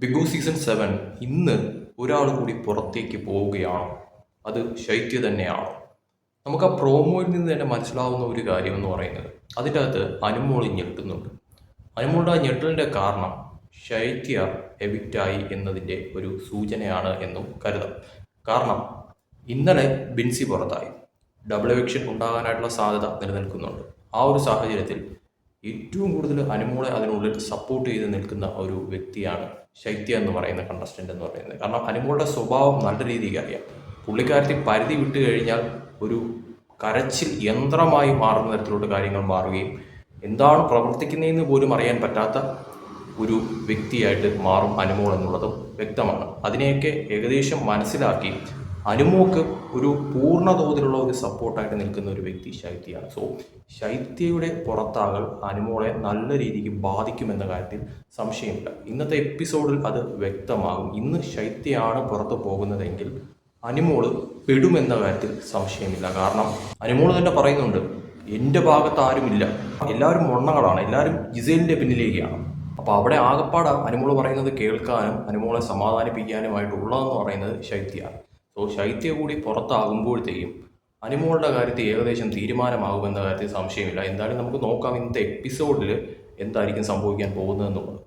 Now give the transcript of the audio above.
Big boss season seven ഇന്ന് ഒരാൾ കൂടി പുറത്തേക്ക് പോവുകയാണ്. അത് ശൈത്യ തന്നെയാണ്. നമുക്ക് ആ പ്രോമോയിൽ നിന്ന് തന്നെ മനസ്സിലാവുന്ന ഒരു കാര്യം എന്ന് പറയുന്നത് അതിന്റെ അകത്ത് അനുമോളി ഞെട്ടുന്നുണ്ട്. അനുമോളുടെ ആ ഞെട്ടലിന്റെ കാരണം ശൈത്യ എവിക്റ്റായി എന്നതിന്റെ ഒരു സൂചനയാണ് എന്നും കരുതാം. കാരണം ഇന്നലെ ബിൻസി പുറത്തായി. ഡബിൾ എവിക്ഷൻ ഉണ്ടാകാനായിട്ടുള്ള സാധ്യത നിലനിൽക്കുന്നുണ്ട്. ആ ഒരു സാഹചര്യത്തിൽ ഏറ്റവും കൂടുതൽ അനുമോളെ അതിനുള്ളിൽ സപ്പോർട്ട് ചെയ്ത് നിൽക്കുന്ന ഒരു വ്യക്തിയാണ് ശൈത്യ എന്ന് പറയുന്ന കണ്ടസ്റ്റന്റ് എന്ന് പറയുന്നത്. കാരണം അനുമോളുടെ സ്വഭാവം നല്ല രീതിക്ക് അറിയാം. പുള്ളിക്കാരത്തി പരിധി വിട്ട് കഴിഞ്ഞാൽ ഒരു കരച്ചിൽ യന്ത്രമായി മാറുന്ന തരത്തിലോട്ട് കാര്യങ്ങൾ മാറുകയും എന്താണ് പ്രവർത്തിക്കുന്നതെന്ന് പോലും അറിയാൻ പറ്റാത്ത ഒരു വ്യക്തിയായിട്ട് മാറും അനുമോൾ എന്നുള്ളതും വ്യക്തമാണ്. അതിനെയൊക്കെ ഏകദേശം മനസ്സിലാക്കി അനുമോക്ക് ഒരു പൂർണ തോതിലുള്ള ഒരു സപ്പോർട്ടായിട്ട് നിൽക്കുന്ന ഒരു വ്യക്തി ശൈത്യയാണ്. സോ ശൈത്യയുടെ പുറത്താകൽ അനുമോളെ നല്ല രീതിക്ക് ബാധിക്കുമെന്ന കാര്യത്തിൽ സംശയമില്ല. ഇന്നത്തെ എപ്പിസോഡിൽ അത് വ്യക്തമാകും. ഇന്ന് ശൈത്യയാണ് പുറത്തു പോകുന്നതെങ്കിൽ അനുമോൾ പെടുമെന്ന കാര്യത്തിൽ സംശയമില്ല. കാരണം അനുമോൾ തന്നെ പറയുന്നുണ്ട് എന്റെ ഭാഗത്ത് ആരുമില്ല. എല്ലാവരും മൊണ്ണകളാണ് എല്ലാവരും ജിസേലിന്റെ പിന്നിലേക്കാണ്. അപ്പോൾ അവിടെ ആകപ്പാടാണ് അനുമോൾ പറയുന്നത് കേൾക്കാനും അനുമോളെ സമാധാനിപ്പിക്കാനുമായിട്ടുള്ളതെന്ന് പറയുന്നത് ശൈത്യമാണ് സോ ശൈത്യ കൂടി പുറത്താകുമ്പോഴത്തേക്കും അനുമോളുടെ കാര്യത്തിൽ ഏകദേശം തീരുമാനമാകുമെന്ന കാര്യത്തിൽ സംശയമില്ല. എന്തായാലും നമുക്ക് നോക്കാം ഇന്നത്തെ എപ്പിസോഡിൽ എന്തായിരിക്കും സംഭവിക്കാൻ പോകുന്നതെന്നുള്ളത്.